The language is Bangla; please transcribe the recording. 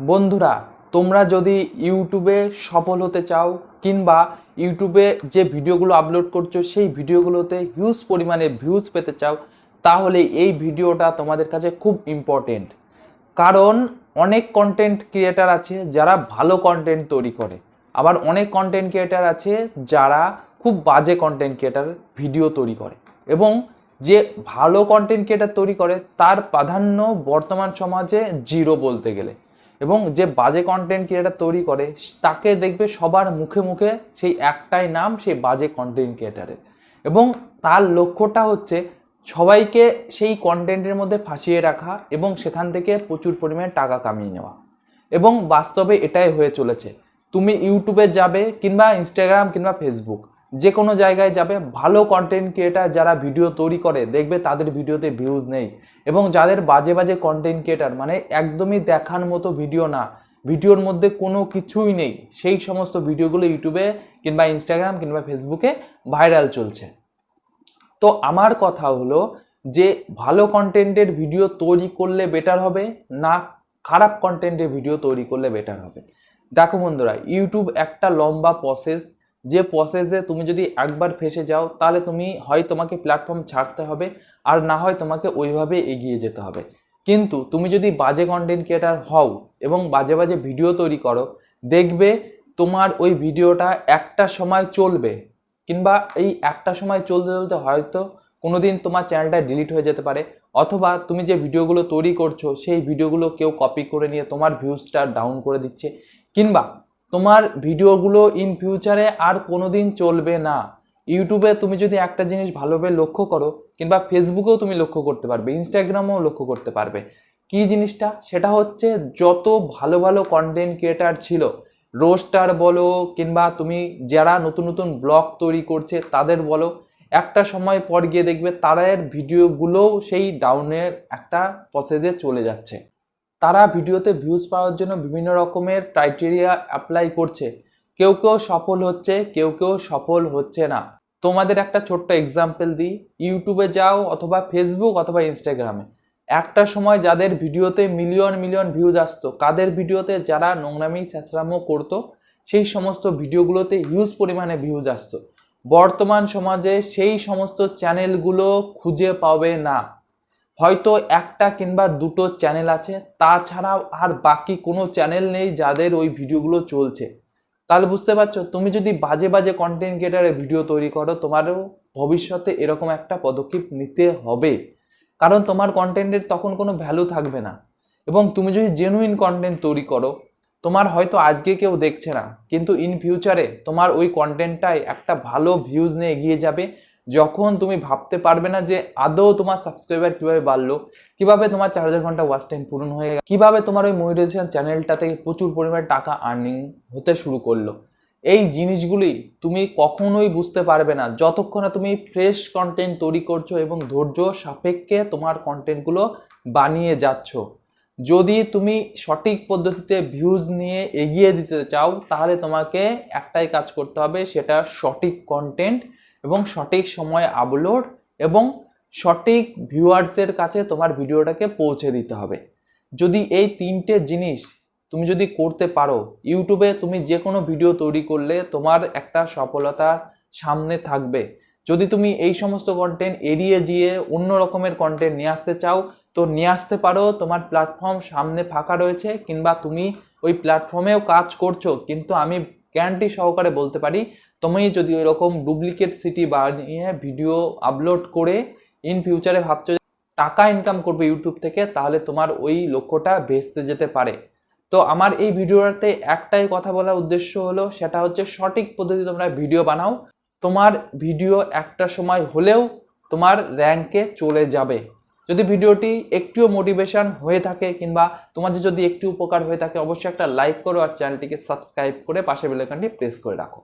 বন্ধুরা, তোমরা যদি ইউটিউবে সফল হতে চাও কিংবা ইউটিউবে যে ভিডিওগুলো আপলোড করছ, সেই ভিডিওগুলোতে হিউজ পরিমাণে ভিউজ পেতে চাও, তাহলে এই ভিডিওটা তোমাদের কাছে খুব ইম্পর্টেন্ট কারণ অনেক কন্টেন্ট ক্রিয়েটার আছে যারা ভালো কন্টেন্ট তৈরি করে। আবার অনেক কন্টেন্ট ক্রিয়েটার আছে যারা খুব বাজে কন্টেন্ট ক্রিয়েটার ভিডিও তৈরি করে। এবং যে ভালো কন্টেন্ট ক্রিয়েটার তৈরি করে, তার প্রাধান্য বর্তমান সমাজে জিরো বলতে গেলে। এবং যে বাজে কন্টেন্ট ক্রিয়েটার তৈরি করে, তাকে দেখবে সবার মুখে মুখে সেই একটাই নাম সেই বাজে কন্টেন্ট ক্রিয়েটারের এবং তার লক্ষ্যটা হচ্ছে সবাইকে সেই কন্টেন্টের মধ্যে ফাঁসিয়ে রাখা এবং সেখান থেকে প্রচুর পরিমাণে টাকা কামিয়ে নেওয়া। এবং বাস্তবে এটাই হয়ে চলেছে। তুমি ইউটিউবে যাবে কিংবা ইনস্টাগ্রাম কিংবা ফেসবুক যে কোনো জায়গায় যাবে, ভালো কন্টেন্ট ক্রিয়েটার যারা ভিডিও তৈরি করে, দেখবে তাদের ভিডিওতে ভিউজ নেই। এবং যাদের বাজে বাজে কন্টেন্ট ক্রিয়েটার মানে একদমই দেখার মতো ভিডিও না ভিডিওর মধ্যে কোনো কিছুই নেই, সেই সমস্ত ভিডিওগুলো ইউটিউবে কিংবা ইনস্টাগ্রাম কিংবা ফেসবুকে ভাইরাল চলছে। তো আমার কথা হলো যে, ভালো কন্টেন্টের ভিডিও তৈরি করলে বেটার হবে, না খারাপ কন্টেন্টের ভিডিও তৈরি করলে বেটার হবে? দেখো বন্ধুরা ইউটিউব একটা লম্বা প্রসেস যে প্রসেসে তুমি যদি একবার ফেসে যাও, তাহলে তুমি হয় তোমাকে প্ল্যাটফর্ম ছাড়তে হবে, আর না হয় তোমাকে ওইভাবে এগিয়ে যেতে হবে। কিন্তু তুমি যদি বাজে কন্টেন্ট ক্রিয়েটার হও এবং বাজে বাজে ভিডিও তৈরি করো, দেখবে তোমার ওই ভিডিওটা একটা সময় চলবে, কিংবা এই একটা সময় চলতে চলতে হয়তো কোনোদিন তোমার চ্যানেলটা ডিলিট হয়ে যেতে পারে, অথবা তুমি যে ভিডিওগুলো তৈরি করছ, সেই ভিডিওগুলো কেউ কপি করে নিয়ে তোমার ভিউজটা ডাউন করে দিচ্ছে, কিংবা তোমার ভিডিওগুলো ইন ফিউচারে আর কোনোদিন চলবে না। ইউটিউবে তুমি যদি একটা জিনিস ভালোভাবে লক্ষ্য করো, কিংবা ফেসবুকেও তুমি লক্ষ্য করতে পারবে ইনস্টাগ্রামেও লক্ষ্য করতে পারবে। কি জিনিসটা? সেটা হচ্ছে যত ভালো ভালো কন্টেন্ট ক্রিয়েটার ছিল রোস্টার বলো, কিংবা তুমি যারা নতুন নতুন ব্লগ তৈরি করছে, তাদের বলো, একটা সময় পর গিয়ে দেখবে তাদের ভিডিওগুলোও সেই ডাউনের একটা প্রসেসে চলে যাচ্ছে। তারা ভিডিওতে ভিউজ পাওয়ার জন্য বিভিন্ন রকমের ক্রাইটেরিয়া অ্যাপ্লাই করছে। কেউ কেউ সফল হচ্ছে, কেউ কেউ সফল হচ্ছে না। তোমাদের একটা ছোট্ট এক্সাম্পল দিই। ইউটিউবে যাও অথবা ফেসবুক অথবা ইনস্টাগ্রামে একটা সময় যাদের ভিডিওতে মিলিয়ন মিলিয়ন ভিউজ আসতো, কাদের ভিডিওতে যারা নোংরামি স্যাঁচরামো করতো, সেই সমস্ত ভিডিওগুলোতে হিউজ পরিমাণে ভিউজ আসতো। বর্তমান সমাজে সেই সমস্ত চ্যানেলগুলো খুঁজে পাবে না। হয়তো একটা কিংবা দুটো চ্যানেল আছে, তাছাড়াও আর বাকি কোনো চ্যানেল নেই যাদের ওই ভিডিওগুলো চলছে। তাহলে বুঝতে পারছ, তুমি যদি বাজে বাজে কন্টেন্ট ক্রিয়েটারে ভিডিও তৈরি করো, তোমারও ভবিষ্যতে এরকম একটা পদক্ষেপ নিতে হবে। কারণ তোমার কন্টেন্টের তখন কোনো ভ্যালু থাকবে না। এবং তুমি যদি জেনুইন কন্টেন্ট তৈরি করো, তোমার হয়তো আজকে কেউ দেখছে না, কিন্তু ইন ফিউচারে তোমার ওই কন্টেন্টটাই একটা ভালো ভিউজ নিয়ে এগিয়ে যাবে। যখন তুমি ভাবতে পারবে না যে আদৌ তোমার সাবস্ক্রাইবার কীভাবে বাড়লো, কীভাবে তোমার চার হাজার ঘণ্টা ওয়াচ টাইম পূরণ হয়ে গেল, কীভাবে তোমার ওই মনিটাইজেশন চ্যানেলটা থেকে প্রচুর পরিমাণে টাকা আর্নিং হতে শুরু করল, এই জিনিসগুলি তুমি কখনোই বুঝতে পারবে না। যতক্ষণ না তুমি ফ্রেশ কন্টেন্ট তৈরি করছ এবং ধৈর্য সাপেক্ষে তোমার কন্টেন্টগুলো বানিয়ে যাচ্ছ। যদি তুমি সঠিক পদ্ধতিতে ভিউজ নিয়ে এগিয়ে দিতে চাও, তাহলে তোমাকে একটাই কাজ করতে হবে, সেটা সঠিক কন্টেন্ট এবং সঠিক সময়ে আপলোড এবং সঠিক ভিউয়ার্সের কাছে তোমার ভিডিওটাকে পৌঁছে দিতে হবে। যদি এই তিনটে জিনিস তুমি যদি করতে পারো ইউটিউবে তুমি যে কোনো ভিডিও তৈরি করলে তোমার একটা সফলতা সামনে থাকবে। যদি তুমি এই সমস্ত কন্টেন্ট এড়িয়ে গিয়ে অন্য রকমের কন্টেন্ট নিয়ে আসতে চাও, তো নিয়ে আসতে পারো, তোমার প্ল্যাটফর্ম সামনে ফাঁকা রয়েছে কিংবা তুমি ওই প্ল্যাটফর্মেও কাজ করছ, কিন্তু আমি গ্যারান্টি সহকারে বলতে পারি। তুমি যদি ওই রকম ডুপ্লিকেট সিটি বানিয়ে ভিডিও আপলোড করে ইন ফিউচারে ভাবছ টাকা ইনকাম করবে ইউটিউব থেকে, তাহলে তোমার ওই লক্ষ্যটা ভেস্তে যেতে পারে। তো আমার এই ভিডিওটাতে একটাই কথা বলার উদ্দেশ্য হলো, সেটা হচ্ছে সঠিক পদ্ধতি তোমরা ভিডিও বানাও। তোমার ভিডিও একটা সময় হলেও তোমার র্যাঙ্কে চলে যাবে। যদি ভিডিওটি একটুও মোটিভেশন হয়ে থাকে কিংবা তোমাদের যদি একটু উপকার হয়ে থাকে, অবশ্যই একটা লাইক করো আর চ্যানেলটিকে সাবস্ক্রাইব করে পাশে বেলাইকনটি প্রেস করে রাখো।